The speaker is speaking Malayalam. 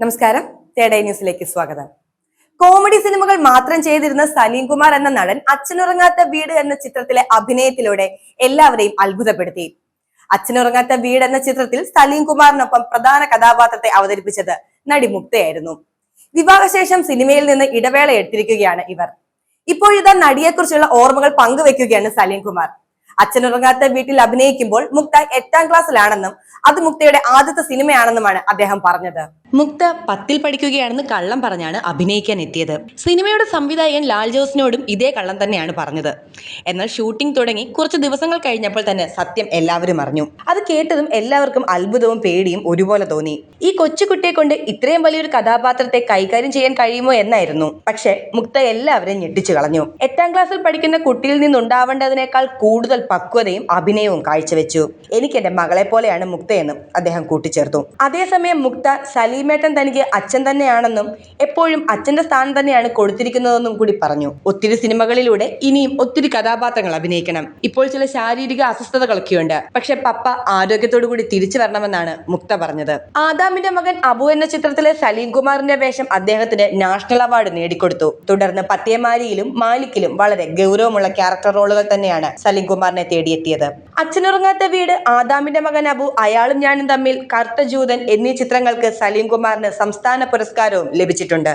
നമസ്കാരം. തേടൈ ന്യൂസിലേക്ക് സ്വാഗതം. കോമഡി സിനിമകൾ മാത്രം ചെയ്തിരുന്ന സലീം കുമാർ എന്ന നടൻ അച്ഛനുറങ്ങാത്ത വീട് എന്ന ചിത്രത്തിലെ അഭിനയത്തിലൂടെ എല്ലാവരെയും അത്ഭുതപ്പെടുത്തി. അച്ഛനുറങ്ങാത്ത വീട് എന്ന ചിത്രത്തിൽ സലീം കുമാറിനൊപ്പം പ്രധാന കഥാപാത്രത്തെ അവതരിപ്പിച്ചത് നടി മുക്തയായിരുന്നു. വിവാഹശേഷം സിനിമയിൽ നിന്ന് ഇടവേള എടുത്തിരിക്കുകയാണ് ഇവർ. ഇപ്പോഴിതാ നടിയെക്കുറിച്ചുള്ള ഓർമ്മകൾ പങ്കുവെക്കുകയാണ് സലീം കുമാർ. അച്ഛനുറങ്ങാത്ത വീട്ടിൽ അഭിനയിക്കുമ്പോൾ മുക്ത എട്ടാം ക്ലാസ്സിലാണെന്നും അത് മുക്തയുടെ ആദ്യത്തെ സിനിമയാണെന്നുമാണ് അദ്ദേഹം പറഞ്ഞത്. മുക്ത പത്തിൽ പഠിക്കുകയാണെന്ന് കള്ളം പറഞ്ഞാണ് അഭിനയിക്കാൻ എത്തിയത്. സിനിമയുടെ സംവിധായകൻ ലാൽ ജോസിനോടും ഇതേ കള്ളം തന്നെയാണ് പറഞ്ഞത്. എന്നാൽ ഷൂട്ടിംഗ് തുടങ്ങി കുറച്ച് ദിവസങ്ങൾ കഴിഞ്ഞപ്പോൾ തന്നെ സത്യം എല്ലാവരും അറിഞ്ഞു. അത് കേട്ടതും എല്ലാവർക്കും അത്ഭുതവും പേടിയും ഒരുപോലെ തോന്നി. ഈ കൊച്ചുകുട്ടിയെ കൊണ്ട് ഇത്രയും വലിയൊരു കഥാപാത്രത്തെ കൈകാര്യം ചെയ്യാൻ കഴിയുമോ എന്നായിരുന്നു. പക്ഷേ മുക്ത എല്ലാവരെയും ഞെട്ടിച്ചു കളഞ്ഞു. എട്ടാം ക്ലാസ്സിൽ പഠിക്കുന്ന കുട്ടിയിൽ നിന്നുണ്ടാവേണ്ടതിനേക്കാൾ കൂടുതൽ പക്വതയും അഭിനയവും കാഴ്ചവെച്ചു. എനിക്ക് എന്റെ മകളെ പോലെയാണ് മുക്തയെന്നും അദ്ദേഹം കൂട്ടിച്ചേർത്തു. അതേസമയം മുക്ത സലീമേട്ടൻ തനിക്ക് അച്ഛൻ തന്നെയാണെന്നും എപ്പോഴും അച്ഛന്റെ സ്ഥാനം തന്നെയാണ് കൊടുത്തിരിക്കുന്നതെന്നും കൂടി പറഞ്ഞു. ഒത്തിരി സിനിമകളിലൂടെ ഇനിയും ഒത്തിരി കഥാപാത്രങ്ങൾ അഭിനയിക്കണം. ഇപ്പോൾ ചില ശാരീരിക അസ്വസ്ഥതകളൊക്കെയുണ്ട്. പക്ഷെ പപ്പ ആരോഗ്യത്തോടു കൂടി തിരിച്ചു വരണമെന്നാണ് മുക്ത പറഞ്ഞത്. ആദാമിന്റെ മകൻ അബു എന്ന ചിത്രത്തിലെ സലീം കുമാറിന്റെ വേഷം അദ്ദേഹത്തിന് നാഷണൽ അവാർഡ് നേടിക്കൊടുത്തു. തുടർന്ന് പത്തേമാരിയിലും മാലിക്കിലും വളരെ ഗൗരവമുള്ള ക്യാരക്ടർ റോളുകൾ തന്നെയാണ് സലീം കുമാറിനെ തേടിയെത്തിയത്. അച്ഛനുറങ്ങാത്ത വീട് ആദാമിന്റെ മകൻ അബു അയാളും ഞാനും തമ്മിൽ കറുത്ത ജൂതൻ എന്നീ ചിത്രങ്ങൾക്ക് സലീം കുമാറിന് സംസ്ഥാന പുരസ്കാരവും ലഭിച്ചിട്ടുണ്ട്.